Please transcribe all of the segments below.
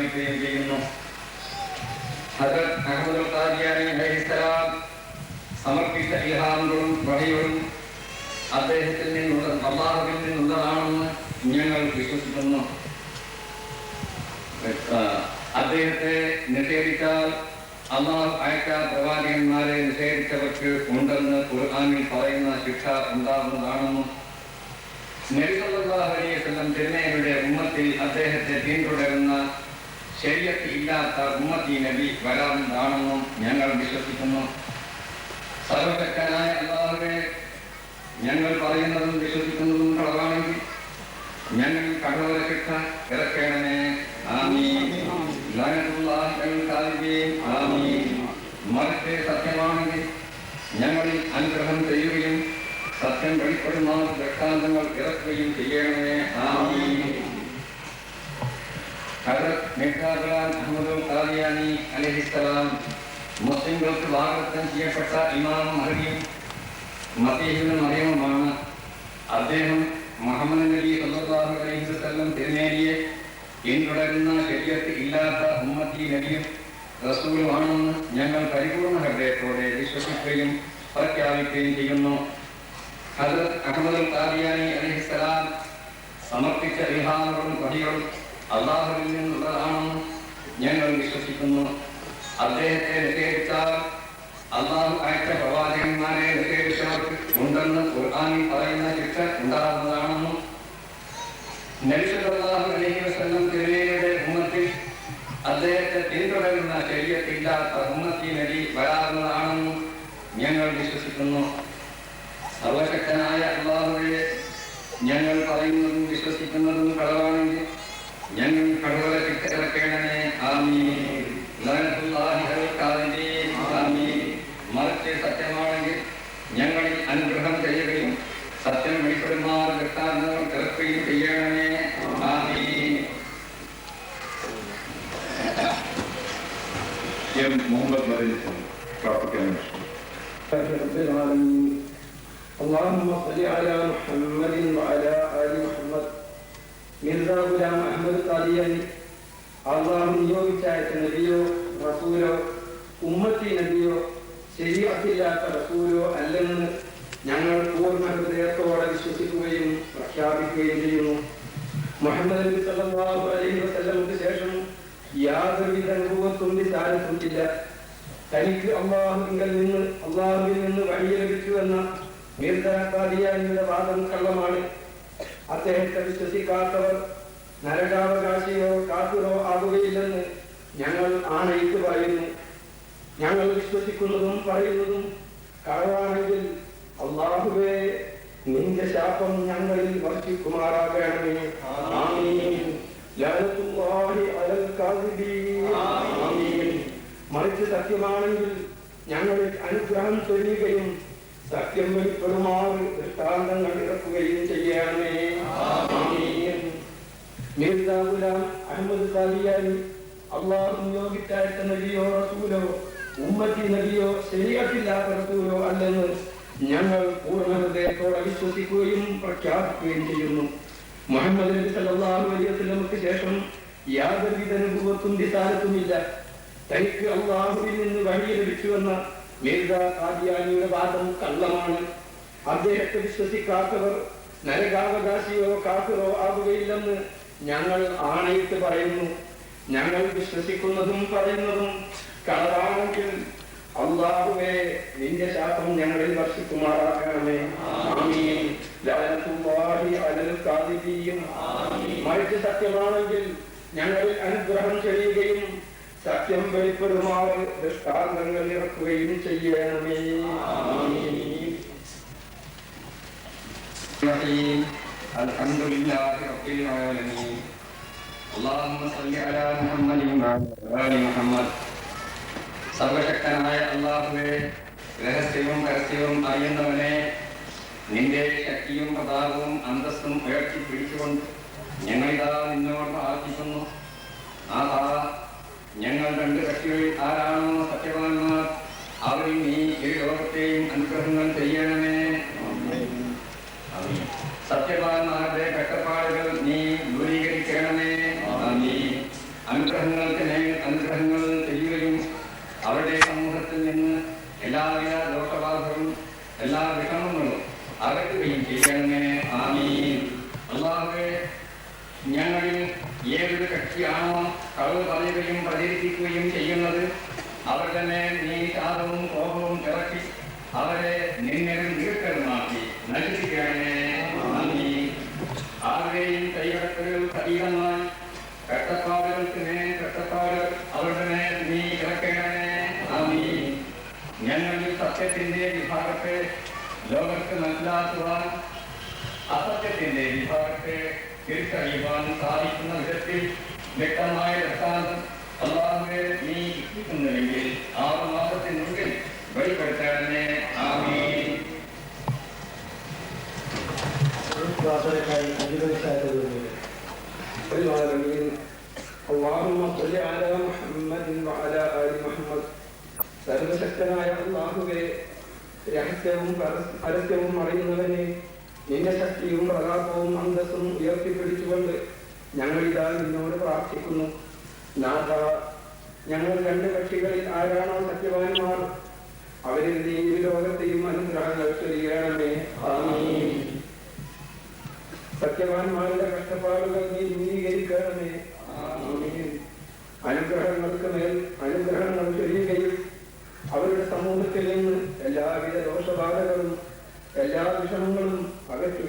പ്രഖ്യാപിക്കുകയും ചെയ്യുന്നു. ഹജറത് അഹമ്മദ് ഖാദിയാനി അലൈഹിസ്സലാം സമർപ്പിച്ച ഇഹാറുകളും വഴികളും അദ്ദേഹത്തിൽ നിന്നുള്ള അള്ളാഹുവിൽ നിന്നുള്ളതാണെന്ന് ഞങ്ങൾ വിശ്വസിക്കുന്നു. അദ്ദേഹത്തെ നിഷേധിച്ചാൽ അള്ളാഹു അയച്ച പ്രവാചകന്മാരെ നിഷേധിച്ചവർക്ക് ഉണ്ടെന്ന് ഖുർആാനിൽ പറയുന്ന ശിക്ഷ ഉണ്ടാകുന്നതാണെന്നും നെരിസല്ലാഹുലിയസ്ലം തിരുമേനിയുടെ ഉമ്മത്തിൽ അദ്ദേഹത്തെ പിന്തുടരുന്ന ശരീരത്ത് ഇല്ലാത്ത ഉമ്മത്തി നബി വരാറുണ്ടാണെന്നും ഞങ്ങൾ വിശ്വസിക്കുന്നു. സർവശക്തനായ അള്ളാഹുവെ ഞങ്ങൾ പറയുന്നതും വിശ്വസിക്കുന്നതും കളവാണെങ്കിൽ ഞങ്ങൾ കടവര ശിക്ഷ ഇറക്കണമേ മറിച്ച് സത്യമാണെങ്കിൽ ഞങ്ങളിൽ അനുഗ്രഹം ചെയ്യുകയും സത്യം വെളിപ്പെടുന്ന ദൃഷ്ടാന്തങ്ങൾ ഇറക്കുകയും ചെയ്യണമേ. ആമീൻ. മിർസാബുലാൻ അഹമ്മദ് ഖാദിയാനി അലൈഹിസ്സലാം മുസ്ലിങ്ങൾക്ക് വാഗ്ദത്തം ചെയ്യപ്പെട്ട ഇമാം മഹദിയും മസീഹിന് മറിയവുമാണ്. അദ്ദേഹം മുഹമ്മദ് നബി അള്ളാഹു അലൈഹി വസല്ലം തിരുനേരിയെ പിന്തുടരുന്ന ശരീരത്ത് ഇല്ലാത്ത ഉമ്മത്തി നബിയും റസൂലുമാണെന്ന് ഞങ്ങൾ പരിപൂർണ ഹൃദയത്തോടെ വിശ്വസിക്കുകയും പ്രഖ്യാപിക്കുകയും ചെയ്യുന്നു. ഹജറത് അഹമ്മദ് ഖാദിയാനി അലൈഹിസ്സലാം സമർപ്പിച്ച വിഹാറുകളും പടികളും അള്ളാഹുവിൽ നിന്നുള്ളതാണെന്ന് ഞങ്ങൾ വിശ്വസിക്കുന്നു. അദ്ദേഹത്തെ നിഷേധിച്ചാൽ അള്ളാഹു അയച്ച പ്രവാചകന്മാരെ നിഷേധിച്ചവർക്ക് ഉണ്ടെന്ന് ഖുർആാനിൽ പറയുന്ന ശിക്ഷ ഉണ്ടാകുന്നതാണെന്നും അദ്ദേഹത്തെ പിന്തുടരുന്ന ശരീരത്തില്ലാത്ത ഉമ്മത്തി നബി വരാവുന്നതാണെന്നും ഞങ്ങൾ വിശ്വസിക്കുന്നു. സർവശക്തനായ അള്ളാഹുവെ ഞങ്ങൾ പറയുന്നതും വിശ്വസിക്കുന്നതും കളവാണെങ്കിൽ ഞങ്ങൾ കടവല കിട്ടിറക്കണമേ ആമീൻ ലഅനത്തുല്ലാഹി അലൽ കാദിബീൻ ആമീൻ മറിച്ച് സത്യമാണെങ്കിൽ ഞങ്ങളിൽ അനുഗ്രഹം ചെയ്യുകയും സത്യം വെളിപ്പെടുമാർ ദൃഷ്ടാന്തങ്ങൾ കിടക്കുകയും ചെയ്യണമേ ആമീൻ എം മുഹമ്മദ് മദനി പ്രാർത്ഥിക്കാൻ رب العالمين اللهم صل على محمد وعلى آل محمد മിർസ ഗുലാം അഹമ്മദ് ഖാദിയാനി അള്ളാഹു നിയോഗിച്ചയച്ച നബിയോ റസൂലോ ഉമ്മത്തി നബിയോ ശരിയാക്കില്ലാത്ത റസൂലോ അല്ലെന്ന് ഞങ്ങൾ പൂർണ്ണ ഹൃദയത്തോടെ വിശ്വസിക്കുകയും പ്രഖ്യാപിക്കുകയും ചെയ്യുന്നു മുഹമ്മദ് നബി സല്ലല്ലാഹു അലൈഹി വസല്ലമക്ക് ശേഷം യാതൊരുവിധ അനുഭവത്തും വിചാരത്തുമില്ല തനിക്ക് അള്ളാഹുവിൽ നിന്ന് അള്ളാഹുവിൽ നിന്ന് വഴി ലഭിച്ചു എന്ന മീർദാദിയാനിയുടെ വാദം കള്ളമാണ്. അദ്ദേഹത്തെ വിശ്വസിക്കാത്തവർ നരകാവകാശിയോ കാത്തുറോ ആകുകയില്ലെന്ന് ഞങ്ങൾ ആണയിട്ട് പറയുന്നു. ഞങ്ങൾ വിശ്വസിക്കുന്നതും പറയുന്നതും കളവാണെങ്കിൽ അള്ളാഹുവേ നിന്റെ ശാപം ഞങ്ങളിൽ വർഷിക്കുമാറാകണമേ. ആമീൻ. മറിച്ച് സത്യമാണെങ്കിൽ ഞങ്ങളെ അനുഗ്രഹം ചൊല്ലുകയും സത്യം വെളിപ്പെടുമാറ് ദൃഷ്ടാന്തങ്ങൾ ഇറക്കുകയും ചെയ്യണമേ. മിർസ അഹമ്മദ് അള്ളാഹു നിയോഗിച്ചയച്ച നബിയോ റസൂലോ ഉമ്മത്തി നബിയോ ശരീരത്തില്ലാത്ത റസൂലോ അല്ലെന്ന് ഞങ്ങൾ പൂർണ ഹൃദയത്തോടെ വിശ്വസിക്കുകയും പ്രഖ്യാപിക്കുകയും ചെയ്യുന്നു. മുഹമ്മദ് നബി സല്ലല്ലാഹു അലൈഹി ശേഷം യാതൊരുവിധ അനുഭവത്തും ദിസാലത്തുമില്ല തനിക്ക് അള്ളാഹുവിൽ നിന്ന് വഴി ലഭിച്ചുവെന്ന മിർസ ഖാദിയാനിയുടെ വാദം കള്ളമാണ്. അദ്ദേഹത്തെ വിശ്വസിക്കാത്തവർ നരകാവകാശിയോ കാഫിറോ ആകുകയില്ലെന്ന് ഞങ്ങൾ ആണയിട്ട് പറയുന്നു. ഞങ്ങൾ വിശ്വസിക്കുന്നതും പറയുന്നതും കളവാണെങ്കിൽ അള്ളാഹുവേ നിന്റെ ശാപം ഞങ്ങളിൽ വർഷിക്കുമാറാക്കണമേ മറിച്ച് സത്യമാണെങ്കിൽ ഞങ്ങളിൽ അനുഗ്രഹം ചെയ്യുകയും സത്യം വെളിപ്പെടുമാറ് ദൃഷ്ടാന്തങ്ങൾ ഇറക്കുകയും ചെയ്യണമേ ആമീൻ الرحيم الحمد لله رب العالمين اللهم صل على محمد وعلى آل محمد സർവശക്തനായ അള്ളാഹുവെ രഹസ്യവും പരസ്യവും അറിയുന്നവനെ നിന്റെ ശക്തിയും പ്രതാപവും അന്തസ്സും ഉയർത്തി പിടിച്ചുകൊണ്ട് ഞങ്ങളിതാ നിന്നോട് പ്രാർത്ഥിക്കുന്നു ആഹാ പറയുന്ന രണ്ട് കക്ഷികൾ ആരാണോ സത്യവാന്മാർ അവരിൽ നീ ഈ ലോകത്തെയും അനുഗ്രഹങ്ങൾ ചെയ്യണമേ സത്യവാന്മാരുടെ കട്ടപ്പാടുകൾ നീ ദൂരീകരിക്കണമേ. നീ അനുഗ്രഹങ്ങൾക്ക് മേൽ അനുഗ്രഹങ്ങൾ ചെയ്യുകയും അവരുടെ സമൂഹത്തിൽ നിന്ന് എല്ലാവിധ ദോഷബാധകളും എല്ലാ വിഷമ ആരുടെയും കൈകടക്കലുകൾ അതീതമായി കഷ്ടപ്പാടുകൾക്ക് മേൽ കഷ്ടപ്പാടുകൾ അവരുടെ മേൽ നീ ഇറക്കണമേ നന്ദി ഞങ്ങളിൽ സത്യത്തിന്റെ വിഭാഗത്തെ ലോകർക്ക് മനസ്സിലാക്കുവാൻ അസത്യത്തിന്റെ വിഭാഗത്തെ തിരിച്ചറിയുവാൻ സാധിക്കുന്ന വിധത്തിൽ വ്യക്തമായ ദൃഷ്ടാന്തം അള്ളാഹുവെ നീ ഇഷ്ടിക്കുന്നുവെങ്കിൽ ആറ് രഹസ്യവും പരസ്- പരസ്യവും അറിയുന്നവനെ നിന്റെ ശക്തിയും പ്രതാപവും അന്തസ്സും ഉയർത്തിപ്പിടിച്ചുകൊണ്ട് ഞങ്ങൾ ഇതാ നിന്നോട് പ്രാർത്ഥിക്കുന്നു. നാഥ ഞങ്ങൾ രണ്ട് കക്ഷികളിൽ ആരാണോ സത്യവാന്മാർ അവരിൽ നീ ലോകത്തെയും അനുഗ്രഹങ്ങൾ സത്യവാന്മാരുടെ കഷ്ടപ്പാടുകൾ നീ ദൂരീകരിക്കണമേ ആമീൻ. അനുഗ്രഹങ്ങൾക്ക് മേൽ അനുഗ്രഹങ്ങൾ ചൊരിയുകയും അവരുടെ സമൂഹത്തിൽ നിന്ന് എല്ലാവിധ ദോഷബാധകളും എല്ലാ വിഷമങ്ങളും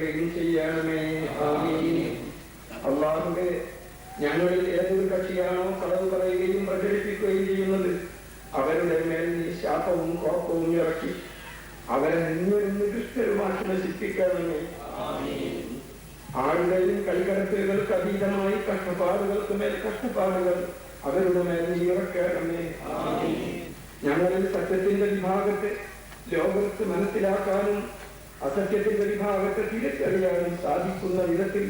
അകറ്റുകയും ചെയ്യണമേ അള്ളാഹുവെ ഞങ്ങളിൽ ഏതൊരു കക്ഷിയാണോ കളവ് പറയുകയും പ്രചരിപ്പിക്കുകയും ചെയ്യുന്നത് അവരുടെ മേൽ നീ ശാപവും കോപ്പവും ഇറക്കി അവരെ നിന്നിരുന്ന് ദുഷ്ടരുമാക്കി നശിപ്പിക്കണമേ ആരുടെയും കളിക്കടത്തുകൾക്ക് അതീതമായി കഷ്ടപ്പാടുകൾക്ക് മേൽ കഷ്ടപ്പാടുകൾ അവരുടെ മേൽ നീ ഇറക്കണമേ ഞങ്ങളിൽ സത്യത്തിന്റെ വിഭാഗത്തെ ലോകത്ത് മനസ്സിലാക്കാനും അസത്യത്തിന്റെ പരിഭാഗത്തെ തിരിച്ചറിയാനും സാധിക്കുന്ന വിധത്തിൽ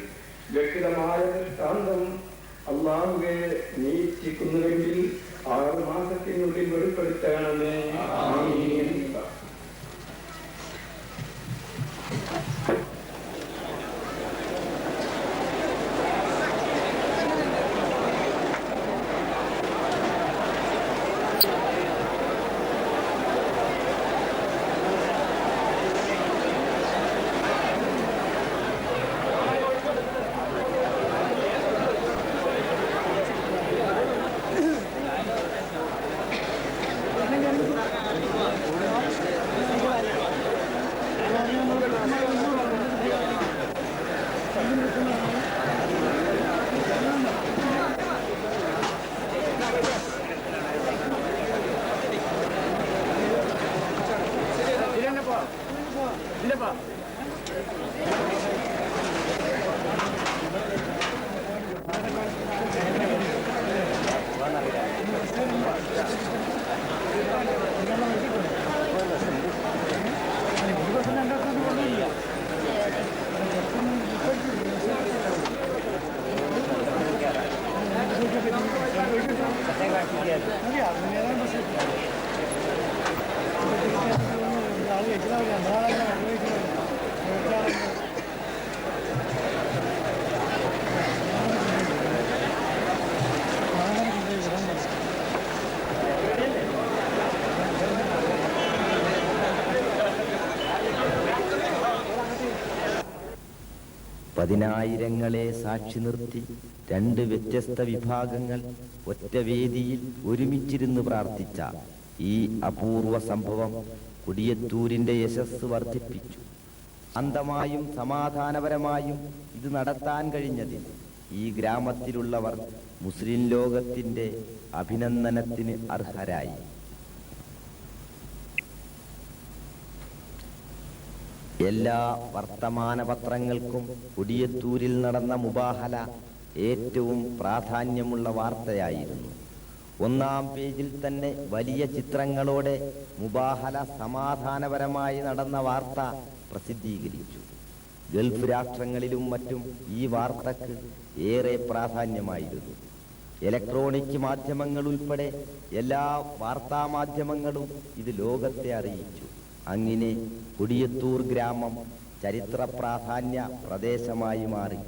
വ്യക്തിതമായ ദൃഷ്ടാന്തം അള്ളാഹുവെ നീ ഇച്ഛിക്കുന്നുവെങ്കിൽ ആറ് മാസത്തിനുള്ളിൽ വെളിപ്പെടുത്തണമേ പതിനായിരങ്ങളെ സാക്ഷി നിർത്തി രണ്ട് വ്യത്യസ്ത വിഭാഗങ്ങൾ ഒറ്റ വേദിയിൽ ഒരുമിച്ചിരുന്ന് പ്രാർത്ഥിച്ച ഈ അപൂർവ സംഭവം കുടിയത്തൂരിന്റെ യശസ് വർദ്ധിപ്പിച്ചു. അന്തമായും സമാധാനപരമായും ഇത് നടത്താൻ കഴിഞ്ഞതിൽ ഈ ഗ്രാമത്തിലുള്ളവർ മുസ്ലിം ലോകത്തിന്റെ അഭിനന്ദനത്തിന് അർഹരായി. എല്ലാ വർത്തമാന പത്രങ്ങൾക്കും കൊടിയത്തൂരിൽ നടന്ന മുബാഹല ഏറ്റവും പ്രാധാന്യമുള്ള വാർത്തയായിരുന്നു. ഒന്നാം പേജിൽ തന്നെ വലിയ ചിത്രങ്ങളോടെ മുബാഹല സമാധാനപരമായി നടന്ന വാർത്ത പ്രസിദ്ധീകരിച്ചു. ഗൾഫ് രാഷ്ട്രങ്ങളിലും മറ്റും ഈ വാർത്തക്ക് ഏറെ പ്രാധാന്യമായിരുന്നു. ഇലക്ട്രോണിക് മാധ്യമങ്ങൾ ഉൾപ്പെടെ എല്ലാ വാർത്താ മാധ്യമങ്ങളും ഇത് ലോകത്തെ അറിയിച്ചു. അങ്ങനെ കൊടിയത്തൂർ ഗ്രാമം ചരിത്ര പ്രാധാന്യ പ്രദേശമായി മാറി.